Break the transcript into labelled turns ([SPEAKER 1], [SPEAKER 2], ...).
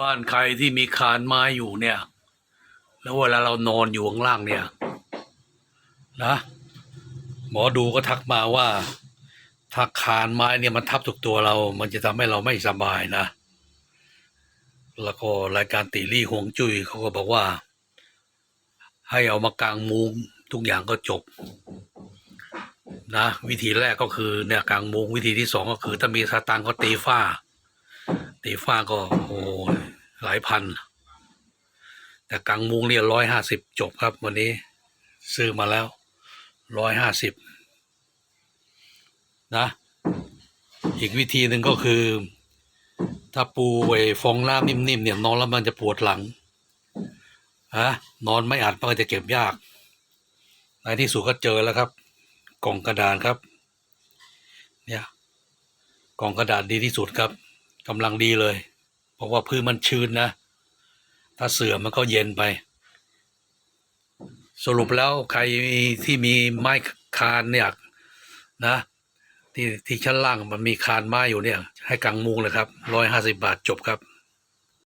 [SPEAKER 1] บ้านใครที่มีคานไม้อยู่เนี่ย แล้วเวลาเรานอนอยู่ข้างล่างเนี่ย นะ หมอดูก็ทักมาว่า ถ้าคานไม้เนี่ยมันทับถูกตัวเรา มันจะทำให้เราไม่สบายนะ แล้วก็รายการตีรี่หวงจุ้ยเขาก็บอกว่า ให้เอามากางมุงทุกอย่างก็จบ นะ วิธีแรกก็คือเนี่ยกางมุงวิธีที่สองก็คือ ถ้ามีสตางค์ก็ตีฝ้าตีฝ้าก็โอ้ย หลายพัน แต่กลางมุงเนี่ยร้อยห้าสิบจบครับ วันนี้ซื้อมาแล้วร้อยห้าสิบนะ อีกวิธีหนึ่งก็คือ ถ้าปูไอ้ฟองน้ำนิ่มๆเนี่ยนอนแล้วมันจะปวดหลังฮะนอนไม่อัดมันก็จะเก็บยาก ในที่สุดก็เจอแล้วครับ กล่องกระดาษครับ เนี่ยกล่องกระดาษดีที่สุดครับกำลังดีเลย เพราะว่าพื้นมันชื้นนะ ถ้าเสื่อมมันก็เย็นไป สรุปแล้วใครที่มีไม้คานเนี่ยนะ ที่ที่ชั้นล่างมันมีคานไม้อยู่เนี่ย ให้กังมุงเลยครับร้อยห้าสิบาทจบครับ